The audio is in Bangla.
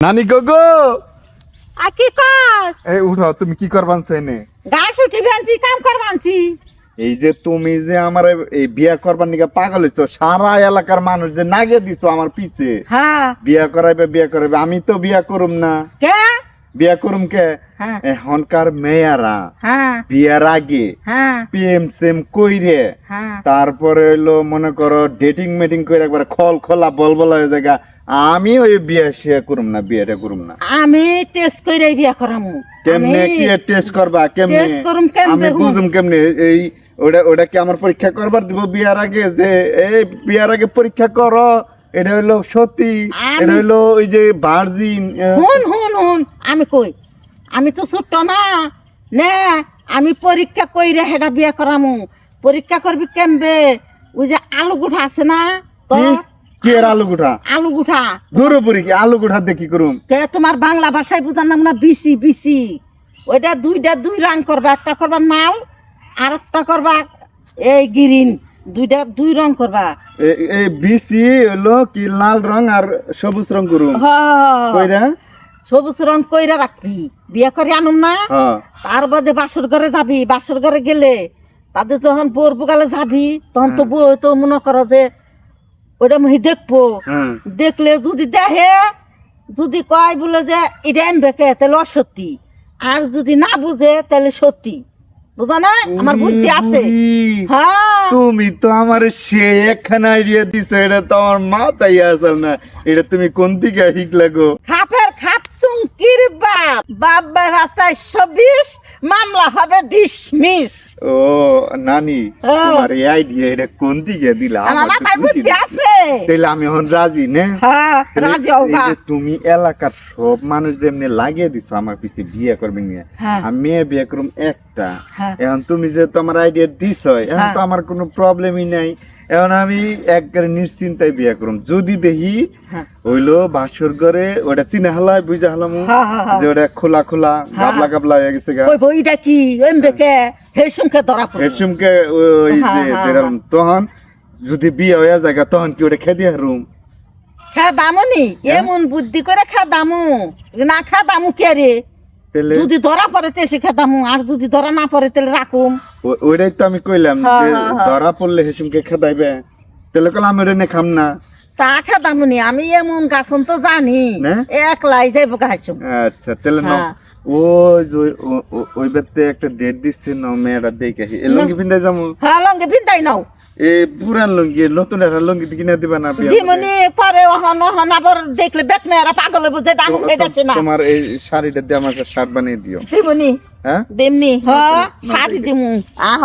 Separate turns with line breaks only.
নানি গগো।
আ কি কর?
এ উঠো তুমি কি করবান চাইনে
গাছ উঠি বানছি কাম করবানছি
এই যে তুমি যে আমার এই বিয়া করবার নিকা পাগল হইছো সারা এলাকার মানুষ যে নাগে দিছো আমার পিছে।
হ্যাঁ।
বিয়া করাইবে বিয়া করাইবে আমি তো বিয়া করুম না।
কে?
বিয়া করুম কে?
হ্যাঁ।
এখনকার মেয়ারা
হ্যাঁ।
বিয়ার আগে
হ্যাঁ।
প্রেম সেম কইরে তারপরে হইল মনে করো ডেটিং মেটিং করে একবার খল খোলা বল বলা হয়ে জায়গা আমি ওই বিয়া শিয়া করুম না বিয়াটা করুম না।
আমি টেস্ট বিয়া করামু।
কেমনে? কি টেস্ট করবা? কেমনে? আমি বুঝুম কেমনে? এই ওটা ওটা কি আমার পরীক্ষা করবার দিব বিয়ার আগে? যে এই বিয়ার আগে পরীক্ষা করো। এটা হইল
আমি-
এটা হইল ওই যে ভার্জিন
হুন হুন হুন। আমি কই? আমি তো ছোট্ট না। নে আমি পরীক্ষা কইরে হেডা বিয়া করামু। পরীক্ষা করবি কেমবে? ওই যে আলু গুঠা আছে না? তো
কি? এর আলু গুঠা?
আলু গুঠা।
দূরপুরি কি আলু গুঠা দেখি করুম?
কে তোমার বাংলা ভাষায় বুঝার নাম না বিসি বিসি। ওইটা দুইটা দুই রং করবা। একটা করবা নাল আর একটা করবা এই গ্রিন। দুইটা দুই রং করবা।
এই বিসি কি লাল রং আর সবুজ রং করুম?
সবুজ রং কইরা রাখবি। বিয়ে করে আনুম না?
হ্যাঁ।
তার বাদে বাসর ঘরে যাবি। বাসর ঘরে গেলে তাদের যখন বোর বুকালে যাবি তখন তো বউ তো মনে করো যে ওটা মহি দেখব।
হ্যাঁ।
দেখলে যদি দেখে যদি কয় বলে যে এটা আমি বেকে তাহলে অসত্যি। আর যদি না বুঝে তাহলে সত্যি। বুঝা না আমার বুদ্ধি আছে। হ্যাঁ।
তুমি তো আমার সে একখানা আইডিয়া দিছো এটা তো আমার মাথায় আসল না। এটা তুমি কোন দিকে শিখলা গো?
বাপ। বাবা রাস্তায় মামলা হবে ডিসমিস
ও নানি। তোমার এই আইডিয়া এটা কোন দিকে দিলা?
আমার মাথায়
বুদ্ধি
আছে।
তাইলে আমি এখন রাজি নে?
হ্যাঁ রাজি হোগা
তুমি এলাকার সব মানুষ যেমনি লাগিয়ে দিছো আমার পিছে বিয়ে করবে নিয়ে
হ্যাঁ।
আমি মেয়ে বিয়ে করুম একটা।
হ্যাঁ।
এখন তুমি যে তোমার আইডিয়া দিছ এখন
হ্যাঁ।
তো আমার কোনো প্রবলেমই নাই। এখন আমি একবারে নিশ্চিন্তায় বিয়ে করুম। যদি দেখি
হ্যাঁ।
হইল বাসর ঘরে ওটা চিনে হালাই বুঝা হালাম।
হ্যাঁ, হ্যাঁ, হ্যাঁ।
যে ওটা খোলা খোলা গাবলা গাবলা হয়ে গেছে গা।
কই বইটা কি? এম বেকে সুমকে ধরা পড়ে
এরসমকে ওই যে
হ্যাঁ, হ্যাঁ,
যেরকম তখন যদি বিয়ে হয়ে যায় তখন কি ওটা খেয়ে দিয়ে হারুম?
খা দামনি? এমন বুদ্ধি করে খা দামু। না খা দামু কে রে? যদি ধরা পড়ে তে দামু আর যদি ধরা না পড়ে তাহলে রাখুম।
ওইটাই তো আমি কইলাম
হ্যাঁ,
যে
হ্যাঁ, হ্যাঁ।
ধরা পড়লে হেসুমকে খেদাইবে। তাহলে খাম না।
তা খা দামুনি আমি এমন গাছন তো জানি।
না?
একলাই যাইব গাছুম
আচ্ছা তাহলে না। ওই ওই- একটা ডেট দিচ্ছে না মেয়েটা দেখে লঙ্গি পিন্দাই যাব
হ্যাঁ লঙ্গে ভিন্দাই নাও।
এই পুরান লঙ্গি নতুন একটা লঙ্গি কিনে দিবা না
দিমনি পরে ওহন ওহন আবার দেখলে বেক মেয়েরা পাগল হইব যে
মধ্যে?
না
তোমার এই শাড়িটা দিয়ে আমাকে শার্ট বানিয়ে দিও।
দিমনি
হ্যাঁ?
দিমনি হ শাড়ি দিমু আহ।